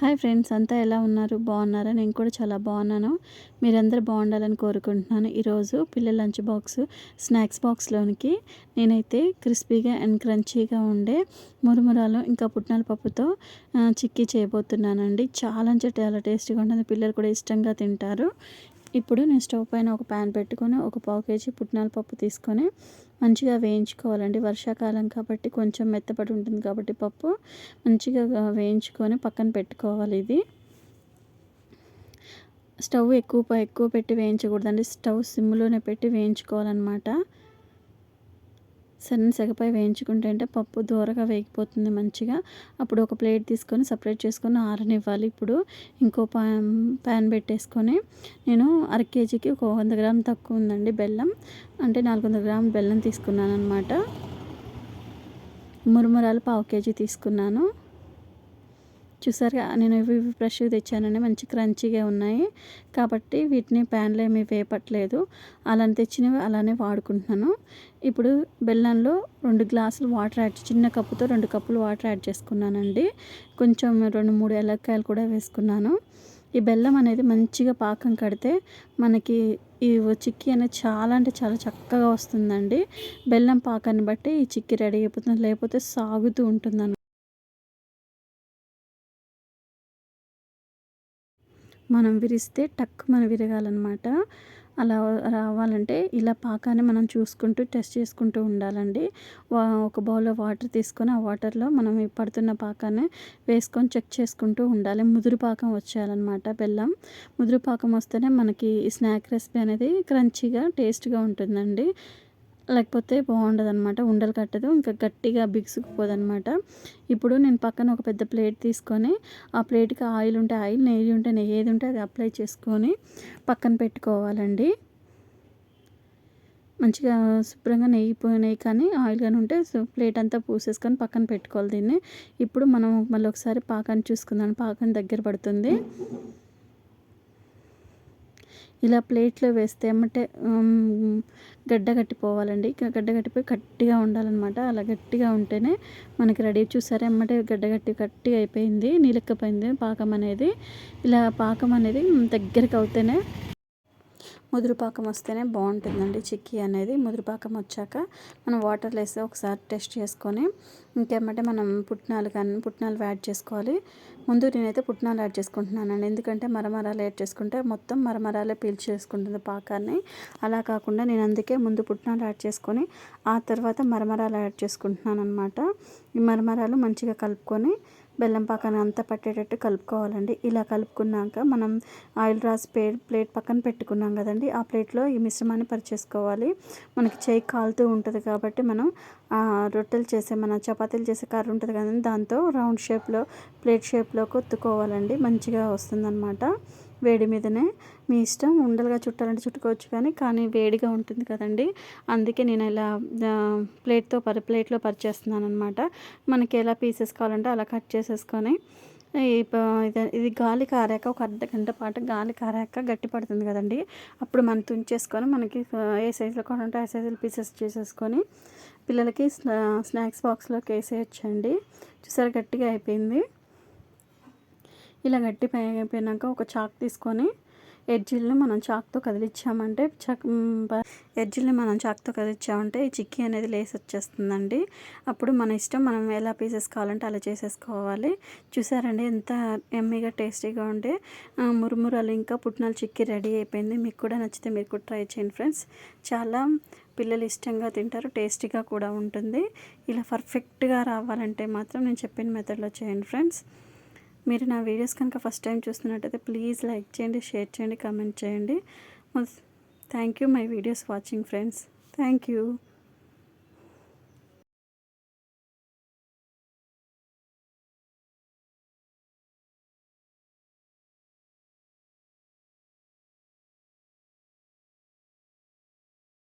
Hi friends అంతా ఎలా ఉన్నారు? బాగున్నారా? నేను కూడా చాలా బాగున్నాను. మీరందరూ బాగుండాలని కోరుకుంటున్నాను. ఈరోజు పిల్లల లంచ్ బాక్స్ స్నాక్స్ బాక్స్లోనికి నేనైతే క్రిస్పీగా అండ్ క్రంచీగా ఉండే మురుమురాలు ఇంకా పుట్నాల పప్పుతో చిక్కీ చేయబోతున్నానండి. చాలా చాలా టేస్టీగా ఉంటుంది. పిల్లలు కూడా ఇష్టంగా తింటారు. ఇప్పుడు నేను స్టవ్ పైన ఒక ప్యాన్ పెట్టుకొని ఒక పావు కేజీ పుట్నాల పప్పు తీసుకొని మంచిగా వేయించుకోవాలండి. వర్షాకాలం కాబట్టి కొంచెం మెత్తపడి ఉంటుంది కాబట్టి పప్పు మంచిగా వేయించుకొని పక్కన పెట్టుకోవాలి ఇది. స్టవ్ ఎక్కువ ఎక్కువ పెట్టి వేయించకూడదండి. స్టవ్ సిమ్లోనే పెట్టి వేయించుకోవాలన్నమాట. సన్న సెగపై వేయించుకుంటే అంటే పప్పు దూరగా వేగిపోతుంది మంచిగా. అప్పుడు ఒక ప్లేట్ తీసుకొని సపరేట్ చేసుకొని ఆరనివ్వాలి. ఇప్పుడు ఇంకో పాన్ ప్యాన్ పెట్టేసుకొని నేను అర కేజీకి ఒక వంద గ్రామ్ తక్కువ ఉందండి బెల్లం. అంటే నాలుగు వందల గ్రాముల బెల్లం తీసుకున్నాను అనమాట మురుమురాలు పావు కేజీ తీసుకున్నాను. చూసారుగా నేను ఇవి ఫ్రెష్గా తెచ్చానండి మంచి క్రంచీగా ఉన్నాయి. కాబట్టి వీటిని ప్యాన్లో ఏమీ వేపట్లేదు అలానే తెచ్చినవి అలానే వాడుకుంటున్నాను. ఇప్పుడు బెల్లంలో రెండు గ్లాసులు వాటర్ యాడ్ చిన్న కప్పుతో రెండు కప్పులు వాటర్ యాడ్ చేసుకున్నానండి. కొంచెం రెండు మూడు ఎలక్కాయలు కూడా వేసుకున్నాను. ఈ బెల్లం అనేది మంచిగా పాకం కడితే మనకి ఈ చిక్కీ అనేది చాలా అంటే చాలా చక్కగా వస్తుందండి. బెల్లం పాకాన్ని బట్టి ఈ చిక్కీ రెడీ అయిపోతుంది. లేకపోతే సాగుతూ ఉంటుంది మనం విరిస్తే టక్ మనం విరగాలన్నమాట. అలా రావాలంటే ఇలా పాకాన్ని మనం చూసుకుంటూ టెస్ట్ చేసుకుంటూ ఉండాలండి. ఒక బౌల్లో వాటర్ తీసుకొని ఆ వాటర్లో మనం పడుతున్న పాకాన్ని వేసుకొని చెక్ చేసుకుంటూ ఉండాలి. ముదురు పాకం వచ్చేయాలన్నమాట బెల్లం. ముదురు పాకం వస్తేనే మనకి స్నాక్ రెసిపీ అనేది క్రంచీగా టేస్ట్గా ఉంటుందండి. లేకపోతే బాగుండదు అనమాట ఉండలు కట్టదు. ఇంకా గట్టిగా బిగుసుకుపోదు అనమాట ఇప్పుడు నేను పక్కన ఒక పెద్ద ప్లేట్ తీసుకొని ఆ ప్లేట్కి ఆయిల్ ఉంటే ఆయిల్ నెయ్యి ఉంటే నెయ్యి ఏది ఉంటే అది అప్లై చేసుకొని పక్కన పెట్టుకోవాలండి. మంచిగా శుభ్రంగా నెయ్యి నెయ్యి కానీ ఆయిల్ కానీ ఉంటే ప్లేట్ అంతా పూసేసుకొని పక్కన పెట్టుకోవాలి దీన్ని. ఇప్పుడు మనం మళ్ళీ ఒకసారి పాకాన్ని చూసుకుందాం. పాకం దగ్గర పడుతుంది. ఇలా ప్లేట్లో వేస్తే ఏమంటే గడ్డ కట్టిపోవాలండి. గడ్డ కట్టిపోయి గట్టిగా ఉండాలన్నమాట. అలా గట్టిగా ఉంటేనే మనకి రెడీ. చూసారా ఎమ్మటే గడ్డ గట్టి గట్టిగా అయిపోయింది నీలెక్కపోయింది పాకం అనేది. ఇలా పాకం అనేది దగ్గరికి అవుతేనే ముదురుపాకం వస్తేనే బాగుంటుందండి. చిక్కీ అనేది ముదురుపాకం వచ్చాక మనం వాటర్లో వేసి ఒకసారి టెస్ట్ చేసుకొని ఇంకేమంటే మనం పుట్నాలు కానీ పుట్నాలు యాడ్ చేసుకోవాలి. ముందు నేనైతే పుట్నాలు యాడ్ చేసుకుంటున్నానండి. ఎందుకంటే మరమరాలు యాడ్ చేసుకుంటే మొత్తం మరమరాలే పీల్చి చేసుకుంటుంది పాకాన్ని. అలా కాకుండా నేను అందుకే ముందు పుట్నాలు యాడ్ చేసుకొని ఆ తర్వాత మరమరాలు యాడ్ చేసుకుంటున్నాను అనమాట ఈ మరమరాలు మంచిగా కలుపుకొని బెల్లం పాకాన్ని అంతా పట్టేటట్టు కలుపుకోవాలండి. ఇలా కలుపుకున్నాక మనం ఆయిల్ రాసి ప్లేట్ పక్కన పెట్టుకున్నాం కదండి. ఆ ప్లేట్లో ఈ మిశ్రమాన్ని పరిచేసుకోవాలి. మనకి చేయి కాలుతూ ఉంటుంది కాబట్టి మనం రొట్టెలు చేసే మన చపాతీలు చేసే కర్ర ఉంటుంది కదండి దాంతో రౌండ్ షేప్లో ప్లేట్ షేప్లో కొత్తుకోవాలండి మంచిగా వస్తుందన్నమాట. వేడి మీదనే మీ ఇష్టం. ఉండలుగా చుట్టాలంటే చుట్టుకోవచ్చు కానీ కానీ వేడిగా ఉంటుంది కదండి. అందుకే నేను ఇలా ప్లేట్తో పరి ప్లేట్లో పరిచేస్తున్నాను అనమాట మనకి ఎలా పీసెస్ కావాలంటే అలా కట్ చేసేసుకొని ఇది గాలి కారాక ఒక అర్ధ గంట పాటు గాలి కారాక గట్టి పడుతుంది కదండి. అప్పుడు మనం తుంచేసుకొని మనకి ఏ సైజులో కావాలంటే ఆ సైజులో పీసెస్ చేసేసుకొని పిల్లలకి స్నాక్స్ బాక్స్లోకి వేసేయచ్చండి. చూసారు గట్టిగా అయిపోయింది. ఇలా గట్టి అయిపోయినాక ఒక చాక్ తీసుకొని ఎడ్జిల్ని మనం చాక్తో కదిలిచ్చామంటే చక్ ఎడ్జిల్ని మనం చాక్తో కదిలిచ్చామంటే ఈ చిక్కీ అనేది లేసి వచ్చేస్తుందండి. అప్పుడు మన ఇష్టం మనం ఎలా పీసెస్ కావాలంటే అలా చేసేసుకోవాలి. చూసారండి ఎంత ఎమ్మీగా టేస్టీగా ఉండే మురుమురాలు ఇంకా పుట్టినాలు చిక్కీ రెడీ అయిపోయింది. మీకు కూడా నచ్చితే మీరు కూడా ట్రై చేయండి ఫ్రెండ్స్. చాలా పిల్లలు ఇష్టంగా తింటారు టేస్టీగా కూడా ఉంటుంది. ఇలా పర్ఫెక్ట్గా రావాలంటే మాత్రం నేను చెప్పిన మెథడ్లో చేయండి ఫ్రెండ్స్. మీరు నా వీడియోస్ కనుక ఫస్ట్ టైం చూస్తున్నట్టయితే ప్లీజ్ లైక్ చేయండి షేర్ చేయండి కామెంట్ చేయండి. Thank you my videos watching friends. Thank you.